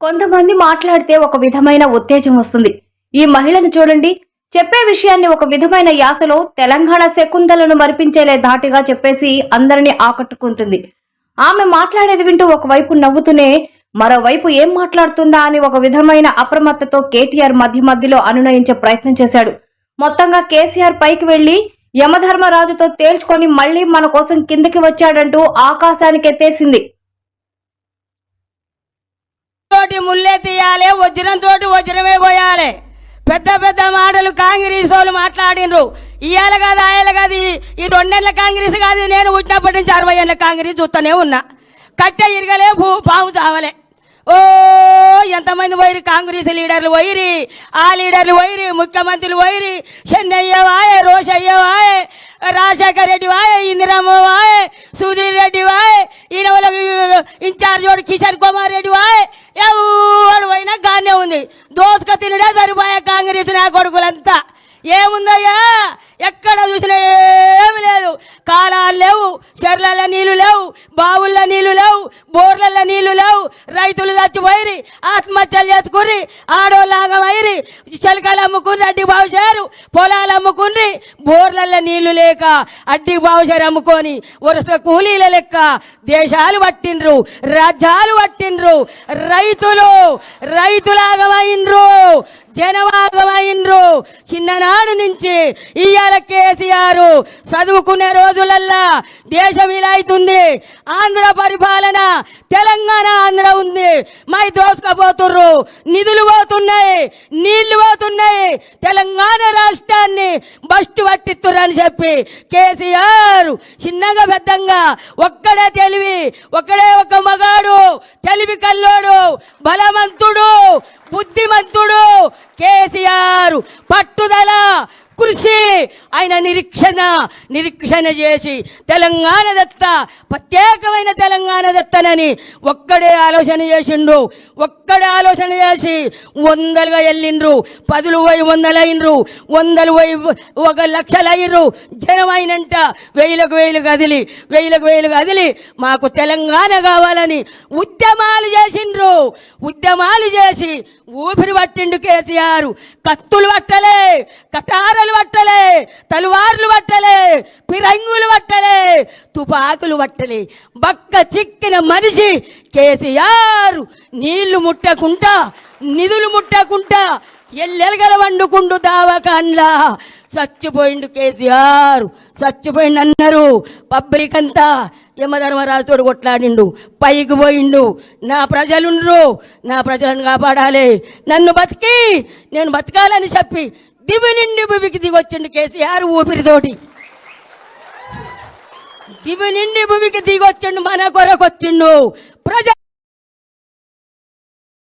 కొంతమంది మాట్లాడితే ఒక విధమైన ఉత్తేజం వస్తుంది. ఈ మహిళను చూడండి. చెప్పే విషయాన్ని ఒక విధమైన యాసలో తెలంగాణ శకుంతలను మరిపించేలే ధాటిగా చెప్పేసి అందరినీ ఆకట్టుకుంటుంది. ఆమె మాట్లాడేది వింటూ ఒకవైపు నవ్వుతూనే మరోవైపు ఏం మాట్లాడుతుందా అని ఒక విధమైన అప్రమత్తతో కేటీఆర్ మధ్య మధ్యలో అనునయించే ప్రయత్నం చేశాడు. మొత్తంగా కేసీఆర్ పైకి వెళ్ళి యమధర్మరాజుతో తేల్చుకొని మళ్ళీ మన కోసం కిందకి వచ్చాడంటూ ఆకాశానికి ముల్లే తీయాలి వజ్రం తోటి వజ్రమే పోయాలి. పెద్ద పెద్ద మాటలు కాంగ్రెస్ వాళ్ళు మాట్లాడినరు. ఇవాళ కాదు ఆయన కాదు ఈ- రెండేళ్ళ రెండేళ్ళ కాంగ్రెస్ కాదు నేను పుట్టినప్పటి నుంచి అరవై ఏళ్ళ కాంగ్రెస్ చూస్తూనే ఉన్నా. కట్ట ఇరగలే భూ పాము చావలే. ఓ ఎంతమంది పోయిరి కాంగ్రెస్ లీడర్లు పోయిరి ఆ లీడర్లు పోయిరి ముఖ్యమంత్రులు పోయిరి చెన్నయ్య వాయే రోషయ్య వాయే రాజశేఖర్ రెడ్డి వాయే ఇందిరమ్మ వాయే సుధీర్ రెడ్డి వాయే ఈయన వాళ్ళకి ఇన్ఛార్జ్ కిషన్ కుమార్ రెడ్డి వాయే. దోసుక తినడే సరిపోయే కాంగ్రెస్ నా కొడుకులంతా. ఏముందయ్యా? ఆత్మహత్యలు చేసుకుర్రి. వైరి. చిలకలు అమ్ముకుని అడ్డి బావుశారు పొలాలు అమ్ముకుని బోర్లలో నీళ్ళు లేక అడ్డి బావుశారు అమ్ముకొని వరుస కూలీల లెక్క దేశాలు పట్టిండ్రు రాజ్యాలు పట్టిండ్రు. రైతులు రైతులాగమైండ్రు జనవాగమైండ్రు చిన్ననాడు నుంచి ఇయ్యాల కేసీఆర్ చదువుకునే రోజులల్లా దేశం ఇలా అవుతుంది. ఆంధ్ర పరిపాలన తెలంగాణ ఆంధ్ర ఉంది. మై దోసుకపోతుర్రు. నిధులు పోతున్నాయి నీళ్ళు పోతున్నాయి. తెలంగాణ రాష్ట్రాన్ని బస్టు పట్టిత్తురని చెప్పి కేసీఆర్ చిన్నగా పెద్దంగా ఒక్కడే తెలివి ఒక్కడే ఒక మగాడు తెలివి కల్లోడు బలవంతుడు బుద్ధిమంతుడు. కేసీఆర్ పట్టుదల కృషి ఆయన నిరీక్షణ నిరీక్షణ చేసి తెలంగాణ దత్త ప్రత్యేకమైన తెలంగాణ దత్తనని ఒక్కడే ఆలోచన చేసిండ్రు ఒక్కడే ఆలోచన చేసి వందలుగా వెళ్ళిండ్రు పదులు పోయి వందలు వందలు పోయి ఒక లక్షలయ్యరు జనం అయినంట వేలకు వేలు కదిలి వేలకు వేలు కదిలి మాకు తెలంగాణ కావాలని ఉద్యమాలు చేసిండ్రు. ఉద్యమాలు చేసి ఊపిరి పట్టిండు కేసీఆర్. కత్తులు పట్టలే కటారలు పట్టలే తలువార్లు పట్టలే పిరంగులు పట్టలే తుపాకులు పట్టలే. బక్క చిక్కిన మనిషి కేసీఆర్ నీళ్ళు ముట్టకుంటా నిధులు ముట్టకుంటా ఎల్లెలగల వండుకుండు దావకాండ్లా చచ్చిపోయిండు కేసీఆర్ చచ్చిపోయిండు అన్నారు పబ్లిక్ అంతా యమధర్మరాజుతోడు కొట్లాడిండు. పైకి పోయిండు. నా ప్రజలుండ్రు. నా ప్రజలను కాపాడాలి. నన్ను బతికి నేను బతకాలని చెప్పి దివి నిండి భూమికి దిగొచ్చిండు కేసీఆర్ ఊపిరితోటి. దివి నిండి భూమికి దిగొచ్చిండు మన కొరకు వచ్చిండు